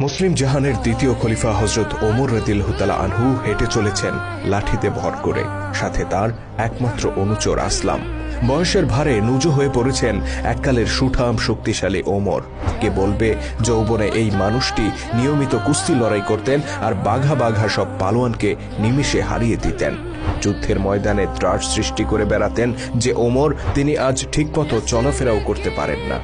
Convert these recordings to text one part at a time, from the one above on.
মুসলিম জাহানের দ্বিতীয় খলিফা হজরত ওমর রদিল্লাহতালা আনহু হেঁটে চলেছেন, লাঠিতে ভর করে। সাথে তার একমাত্র অনুচর আসলাম। বয়সের ভারে নুজো হয়ে পড়েছেন এককালের সুঠাম শক্তিশালী ওমর। কে বলবে, যৌবনে এই মানুষটি নিয়মিত কুস্তি লড়াই করতেন আর বাঘা বাঘা সব পালোয়ানকে নিমিষে হারিয়ে দিতেন। যুদ্ধের ময়দানে ত্রাস সৃষ্টি করে বেড়াতেন যে ওমর, তিনি আজ ঠিকমতো চলাফেরাও করতে পারেন না।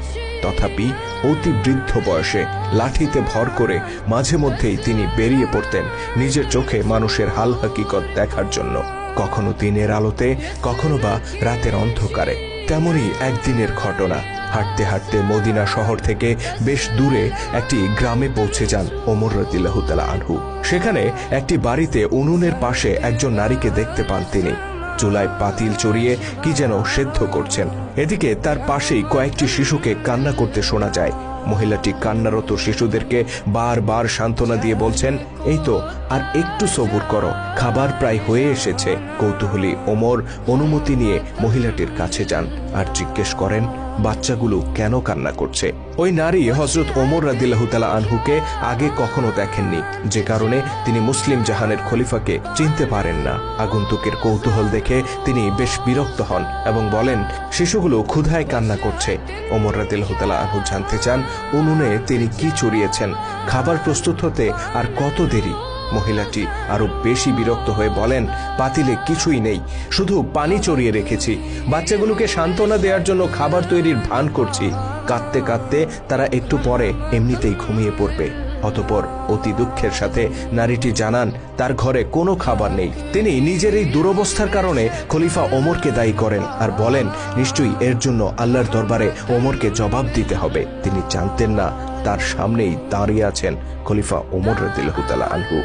তথাপি অতি বৃদ্ধ বয়সে লাঠিতে ভর করে মাঝে মধ্যেই তিনি বেরিয়ে পড়তেন নিজের চোখে মানুষের হাল হাকিকত দেখার জন্য। কখনো দিনের আলোতে, কখনো বা রাতের অন্ধকারে। তেমনই একদিনের ঘটনা। হাঁটতে হাঁটতে মদিনা শহর থেকে বেশ দূরে একটি গ্রামে পৌঁছে যান ওমর রদিল্লাহতালা আনহু। সেখানে একটি বাড়িতে উনুনের পাশে একজন নারীকে দেখতে পান তিনি। চুলায় পাতিল চড়িয়ে কি যেন সেদ্ধ করছেন। এদিকে তার পাশেই কয়েকটি শিশুকে কান্না করতে শোনা যায়। মহিলাটি কান্নারত শিশুদেরকে বারবার সান্ত্বনা দিয়ে বলছেন, এই তো, আর একটু সবুর করো। খাবার প্রায় হয়ে এসেছে। কৌতূহলী ওমর অনুমতি নিয়ে মহিলাটির কাছে যান আর জিজ্ঞেস করেন, বাচ্চাগুলো কেন কান্না করছে? ওই নারী হজরত ওমর রাদিল্লাহতালা আনহুকে আগে কখনো দেখেননি। যে কারণে তিনি মুসলিম জাহানের খলিফাকে চিনতে পারেন না। আগন্তুকের কৌতূহল দেখে তিনি বেশ বিরক্ত হন এবং বলেন, শিশুগুলো ক্ষুধায় কান্না করছে। ওমর রাদিল্লাহতালা আনহু জানতে চান, উনুনে তিনি কি চড়িয়েছেন? খাবার প্রস্তুত হতে আর কত দেরি? মহিলাটি আরও বেশি বিরক্ত হয়ে বলেন, পাতিলে কিছুই নেই, শুধু পানি চড়িয়ে রেখেছি। বাচ্চাগুলোকে সান্ত্বনা দেওয়ার জন্য খাবার তৈরির ভান করছি। কাঁদতে কাঁদতে তারা একটু পরে এমনিতেই ঘুমিয়ে পড়বে। অতপর অতি দুঃখের সাথে নারীটি জানান, তার ঘরে কোনো খাবার নেই। তিনি নিজের এই দুরবস্থার কারণে খলিফা ওমরকে দায়ী করেন আর বলেন, নিশ্চয়ই এর জন্য আল্লাহর দরবারে ওমরকে জবাব দিতে হবে। তিনি জানতেন না, তার সামনেই দাঁড়িয়ে আছেন খলিফা ওমর রদিল্লাহতালা আনহু।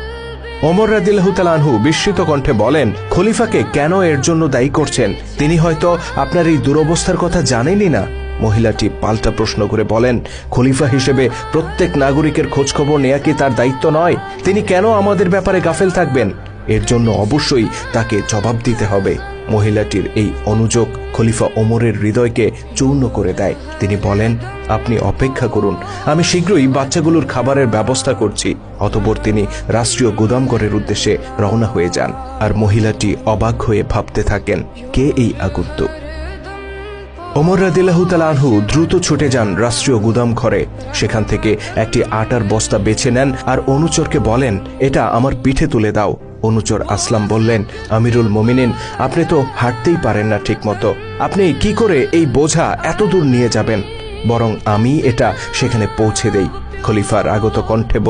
ওমর রাদিল্লাহতালা আনহু বিস্মিত কণ্ঠে বলেন, খলিফাকে কেন এর জন্য দায়ী করছেন? তিনি হয়তো আপনার এই দুরবস্থার কথা জানেনই না। মহিলাটি পাল্টা প্রশ্ন করে বলেন, খলিফা হিসেবে প্রত্যেক নাগরিকের খোঁজখবর নেয়া কি তার দায়িত্ব নয়? তিনি কেন আমাদের ব্যাপারে গাফেল থাকবেন? এর জন্য অবশ্যই তাকে জবাব দিতে হবে। মহিলাটির এই অনুযোগ খলিফা ওমরের হৃদয়কে চূর্ণ করে দেয়। তিনি বলেন, আপনি অপেক্ষা করুন, আমি শীঘ্রই বাচ্চাগুলোর খাবারের ব্যবস্থা করছি। অতপর তিনি রাষ্ট্রীয় গুদামঘরের উদ্দেশ্যে রওনা হয়ে যান। আর মহিলাটি অবাক হয়ে ভাবতে থাকেন, কে এই আগন্তুক? ওমর রাদিল্লাহতালা আনহু দ্রুত ছুটে যান রাষ্ট্রীয় গুদাম ঘরে। সেখান থেকে একটি আটার বস্তা বেছে নেন আর অনুচরকে বলেন, এটা আমার পিঠে তুলে দাও। অনুচর আসলাম বললেন, আমিরুল মোমিনিন, আপনি তো হাঁটতেই পারেন না ঠিকমতো। আপনি কি করে এই বোঝা এত দূর নিয়ে যাবেন? বরং আমি এটা সেখানে পৌঁছে দেই। খলিফার আগত কণ্ঠে